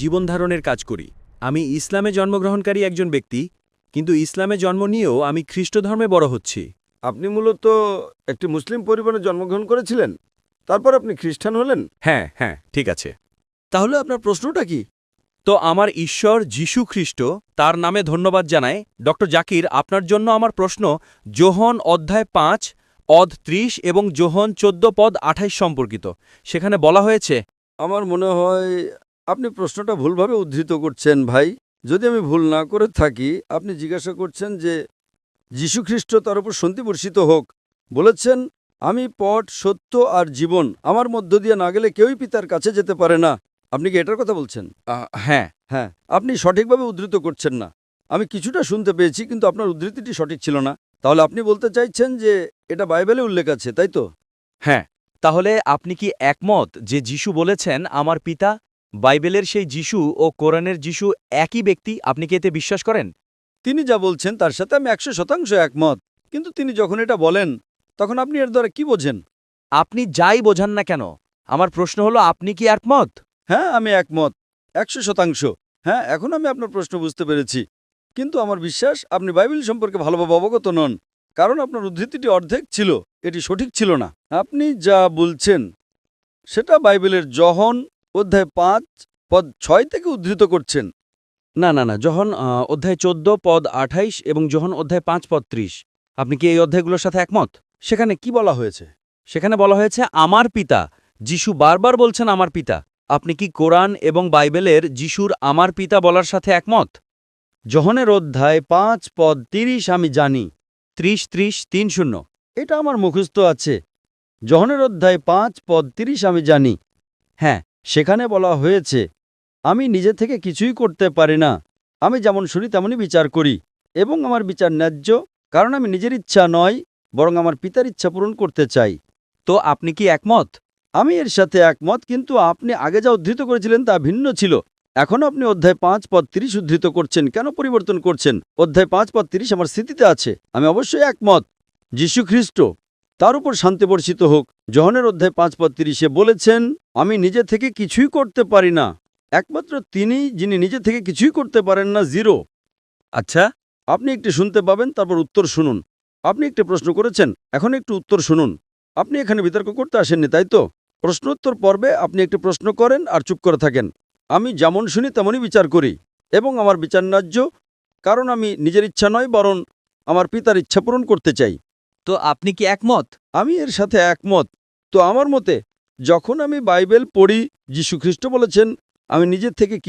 জীবনধারণের কাজ করি। আমি ইসলামে জন্মগ্রহণকারী একজন ব্যক্তি কিন্তু ইসলামে জন্ম নিয়েও আমি খ্রিস্ট ধর্মে বড় হচ্ছি। আপনি মূলত একটি মুসলিম পরিবারে জন্মগ্রহণ করেছিলেন? তারপর আপনি খ্রিস্টান হলেন? হ্যাঁ হ্যাঁ ঠিক আছে। তাহলে আপনার প্রশ্নটা কি? তো আমার ঈশ্বর যীশু খ্রিস্ট তার নামে ধন্যবাদ জানায়। ড জাকির আপনার জন্য আমার প্রশ্ন যোহন অধ্যায় পাঁচ অদ ত্রিশ এবং যোহন চোদ্দ পদ আঠাইশ সম্পর্কিত। সেখানে বলা হয়েছে আমার মনে হয় আপনি প্রশ্নটা ভুলভাবে উদ্ধৃত করছেন ভাই। যদি আমি ভুল না করে থাকি আপনি জিজ্ঞাসা করছেন যে যীশুখ্রিস্ট তার উপর সন্ধি বর্ষিত হোক। বলেছেন আমি পট সত্য আর জীবন আমার মধ্য দিয়ে না গেলে কেউই পিতার কাছে যেতে পারে না। আপনি কি এটার কথা বলছেন? হ্যাঁ। হ্যাঁ। আপনি সঠিকভাবে উদ্ধৃত করছেন না। আমি কিছুটা শুনতে পেয়েছি কিন্তু আপনার উদ্ধৃতিটি সঠিক ছিল না। তাহলে আপনি বলতে চাইছেন যে এটা বাইবেলে উল্লেখ আছে তাই তো? হ্যাঁ। তাহলে আপনি কি একমত যে যিশু বলেছেন আমার পিতা বাইবেলের সেই যিশু ও কোরআনের যিশু একই ব্যক্তি আপনি কি এতে বিশ্বাস করেন? তিনি যা বলছেন তার সাথে আমি একশো শতাংশ একমত। কিন্তু তিনি যখন এটা বলেন তখন আপনি এর দ্বারা কি বোঝেন? আপনি যাই বোঝান না কেন আমার প্রশ্ন হলো আপনি কি একমত? হ্যাঁ আমি একমত একশো শতাংশ। হ্যাঁ এখন আমি আপনার প্রশ্ন বুঝতে পেরেছি। কিন্তু আমার বিশ্বাস আপনি বাইবেল সম্পর্কে ভালোভাবে অবগত নন কারণ আপনার উদ্ধৃতিটি অর্ধেক ছিল এটি সঠিক ছিল না। আপনি যা বলছেন সেটা বাইবেলের জহন অধ্যায় পাঁচ পদ ছয় থেকে উদ্ধৃত করছেন। না না না যখন অধ্যায় চোদ্দ পদ আঠাইশ এবং যখন অধ্যায় পাঁচ পদ ত্রিশ আপনি কি এই অধ্যায়গুলোর সাথে একমত? সেখানে কি বলা হয়েছে? সেখানে বলা হয়েছে আমার পিতা যিশু বারবার বলছেন আমার পিতা আপনি কি কোরআন এবং বাইবেলের যিশুর আমার পিতা বলার সাথে একমত? জহনের অধ্যায় পাঁচ পদ তিরিশ আমি জানি ত্রিশ ত্রিশ তিন শূন্য। এটা আমার মুখস্থ আছে। জহনের অধ্যায় পাঁচ পদ তিরিশ আমি জানি। হ্যাঁ সেখানে বলা হয়েছে আমি নিজে থেকে কিছুই করতে পারি না। আমি যেমন শুনি তেমনই বিচার করি এবং আমার বিচার ন্যায্য কারণ আমি নিজের ইচ্ছা নয় বরং আমার পিতার ইচ্ছা পূরণ করতে চাই। তো আপনি কি একমত? আমি এর সাথে একমত কিন্তু আপনি আগে যা উদ্ধৃত করেছিলেন তা ভিন্ন ছিল। এখন আপনি অধ্যায় পাঁচ পদ তিরিশ উদ্ধৃত করছেন। কেন পরিবর্তন করছেন? অধ্যায় পাঁচ পদ তিরিশ আমার স্মৃতিতে আছে। আমি অবশ্যই একমত। যীশু খ্রিস্ট তার উপর শান্তি বর্ষিত হোক। জহনের অধ্যায় পাঁচ পদ তিরিশে বলেছেন, আমি নিজে থেকে কিছুই করতে পারি না। একমাত্র তিনি যিনি নিজে থেকে কিছুই করতে পারেন না, জিরো। আচ্ছা আপনি একটি শুনতে পাবেন, তারপর উত্তর শুনুন। আপনি একটি প্রশ্ন করেছেন, এখন একটু উত্তর শুনুন। আপনি এখানে বিতর্ক করতে আসেননি, তাই তো? প্রশ্নোত্তর পর্বে আপনি একটি প্রশ্ন করেন আর চুপ করে থাকেন। আমি যেমন শুনি, তেমনই বিচার করি, এবং আমার বিচার ন্যায্য, কারণ আমি নিজের ইচ্ছা নয়, বরং আমার পিতার ইচ্ছা পূরণ করতে চাই। তো আপনি কি একমত? আমি এর সাথে একমত। তো আমার মতে, যখন আমি বাইবেল পড়ি, যীশুখ্রিস্ট বলেছেন, আমি নিজের থেকে কি